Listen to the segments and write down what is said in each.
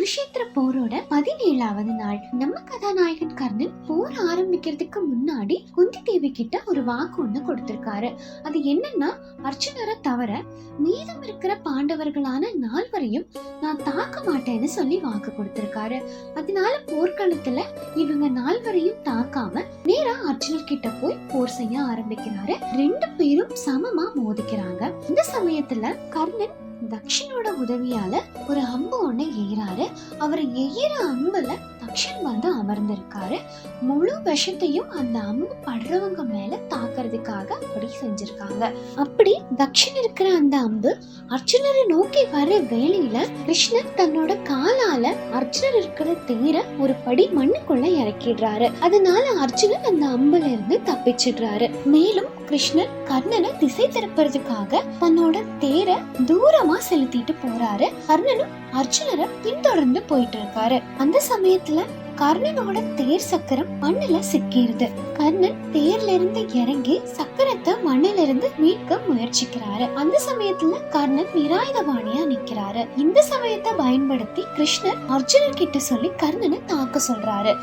குருஷேத்திர போரோட பதினேழாவது நாள். நம்ம கதாநாயகன் கர்ணன் போர் ஆரம்பிக்கிறதுக்கு முன்னாடி குந்தி தேவி கிட்ட ஒரு வாக்கு ஒண்ணு கொடுத்திருக்காரு. அது என்னன்னா அர்ச்சுனரை தவிர மீதம் இருக்கிற பாண்டவர்களான நால்வரையும் நான் தாக்க மாட்டேன்னு சொல்லி வாக்கு கொடுத்திருக்காரு. அதனால போர்க்களத்துல இவங்க நால்வரையும் தாக்காம நேரா அர்ச்சுனர் கிட்ட போய் போர் செய்ய ஆரம்பிக்கிறாரு. ரெண்டு பேரும் சமமா மோதிக்கிறாங்க. இந்த சமயத்துல கர்ணன் தக்ஷனோட உதவியால ஒரு அம்பு ஒண்ணு எயிறாரு அவர் எயிற அம்புல தக்ஷன் வந்து அமர்ந்திருக்காரு. முழு விஷத்தையும் அந்த அம்பு படுறவங்க மேல தாக்குறதுக்காக அப்படி செஞ்சிருக்காங்க. அப்படி தக்ஷன் இருக்கிற அந்த அம்பு அர்ஜுனரை நோக்கி வர வேலையில கிருஷ்ணன் தன்னோட காலால அர்ஜுனர் இருக்கிற தேர ஒரு படி மண்ணுக்குள்ள இறக்கிடுறாரு. அதனால அர்ஜுனன் அந்த அம்புல இருந்து தப்பிச்சிடுறாரு. மேலும் கிருஷ்ணன் கர்ணனை திசை திருப்புறதுக்காக தன்னோட தேரை தூரமா செலுத்திட்டு போறாரு. கர்ணனும் அர்ஜுனரை பின்தொடர்ந்து போயிட்டு இருக்காரு அந்த சமயத்துல கர்ணனோட தேர் சக்கரம் மண்ணுல சிக்கிருது. கர்ணன் தேர்ல இருந்து இறங்கி சக்கரத்தை மண்ணுல இருந்து மீட்க முயற்சிக்கிறாரு. அந்த சமயத்துல கர்ணன் நிராயுதபாணியா நிக்கிறாரு. இந்த சமயத்தை பயன்படுத்தி கிருஷ்ணர் அர்ஜுனர் கிட்ட சொல்லி கர்ணனை தாக்க சொல்றாரு.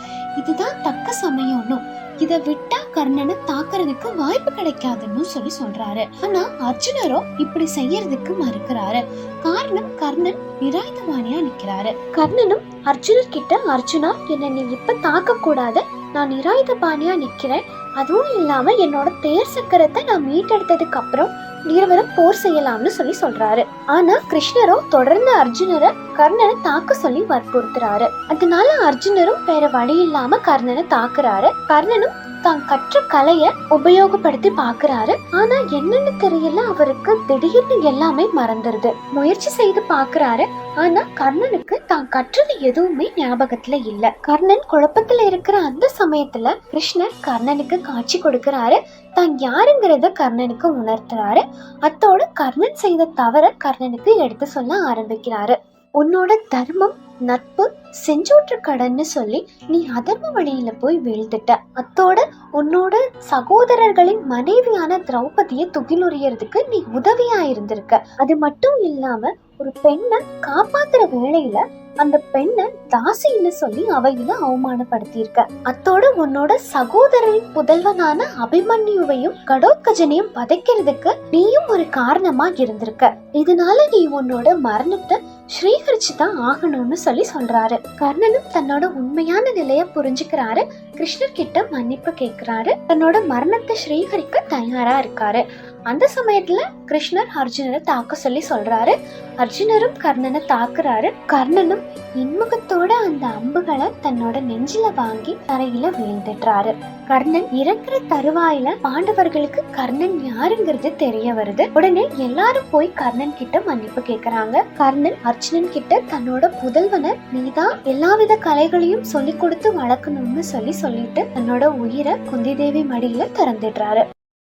இதுதான் தக்க சமயம்னு இத விட்டா கர்ணனை தாக்குறதுக்கு வாய்ப்பு கிடைக்காதுன்னு சொல்லி சொல்றாரு. ஆனா அர்ஜுனரோ இப்படி செய்யறதுக்கு மறுக்கிறாரு. காரணம் கர்ணன் நிராயுதபாணியா நிக்கிறாரு. கர்ணனும் அர்ஜுனர் கிட்ட அர்ஜுனா என்ன நீ இப்ப தாக்க கூடாது நான் நிராயுதபாணியா நிக்கிறேன். அதுவும் இல்லாம என்னோட தேர் சக்கரத்தை நான் மீட்டெடுத்ததுக்கு அப்புறம் இருவரும் போர் செய்யலாம்னு சொல்லி சொல்றாரு. ஆனா கிருஷ்ணரோ தொடர்ந்து அர்ஜுனரை கர்ணனை தாக்க சொல்லி வற்புறுத்துறாரு. அதனால அர்ஜுனரும் வேற வழி இல்லாம கர்ணனை தாக்குறாரு. கர்ணனும் தான் கற்ற கலைய உபயோகப்படுத்தி பாக்குறாரு ஆனா என்னன்னு தெரியல அவருக்கு திடீர்னு எல்லாமே மறந்துருது. முயற்சி செய்து பாக்குறாரு ஆனா கர்ணனுக்கு தான் கற்றது எதுவுமே ஞாபகத்துல இல்ல. கர்ணன் குழப்பத்துல இருக்கிற அந்த சமயத்துல கிருஷ்ணர் கர்ணனுக்கு காட்சி கொடுக்கிறாரு. தான் யாருங்கிறத கர்ணனுக்கு உணர்த்துறாரு. அத்தோட கர்ணன் செய்த தவற கர்ணனுக்கு எடுத்து சொல்ல ஆரம்பிக்கிறாரு. உன்னோட தர்மம் நட்பு செஞ்சோற்று கடன்னு சொல்லி நீ அதர்ம வழியில போய் வீழ்ந்துட்ட. அத்தோட உன்னோட சகோதரர்களின் மனைவியான திரௌபதியை துகிலுரியறதுக்கு நீ உதவியா இருந்திருக்க. அது மட்டும் இல்லாம ஒரு பெண்ணை காப்பாத்துற வேலையில அந்த பெண்ணை தாசின்னு சொல்லி அவையில அவமானப்படுத்தியிருக்க. அத்தோட உன்னோட சகோதரரின் புதல்வனான அபிமன்யுவையும் கடோத்கஜனையும் பதைக்கிறதுக்கு நீயும் ஒரு காரணமா இருந்திருக்க. இதனால நீ உன்னோட மரணத்தை ஸ்ரீகரிச்சு தான் ஆகணும்னு சொல்லி சொல்றாரு. கர்ணனும் தன்னோட உண்மையான நிலைய புரிஞ்சுக்கிறாரு. கிருஷ்ணர் கிட்ட மன்னிப்பு கேட்கிறாரு. தன்னோட மரணத்தை ஸ்ரீகரிக்க தயாரா இருக்காரு. அந்த சமயத்துல கிருஷ்ணர் அர்ஜுனரை தாக்க சொல்லி சொல்றாரு. அர்ஜுனரும் கர்ணனை தாக்குறாரு. கர்ணனும் இன்முகத்தோட அந்த அம்புகளை தன்னோட நெஞ்சில வாங்கி தரையில வீழ்ந்துடுறாரு. கர்ணன் இறக்குற தருவாயில பாண்டவர்களுக்கு கர்ணன் யாருங்கிறது தெரிய வருது. உடனே எல்லாரும் போய் கர்ணன் கிட்ட மன்னிப்பு கேக்குறாங்க. கர்ணன் அர்ஜுனன் கிட்ட தன்னோட புதல்வனை நீதான் எல்லாவித கலைகளையும் சொல்லி கொடுத்து வளர்க்கணும்னு சொல்லி சொல்லிட்டு தன்னோட உயிரை குந்தி தேவி மடியில திறந்துடுறாரு.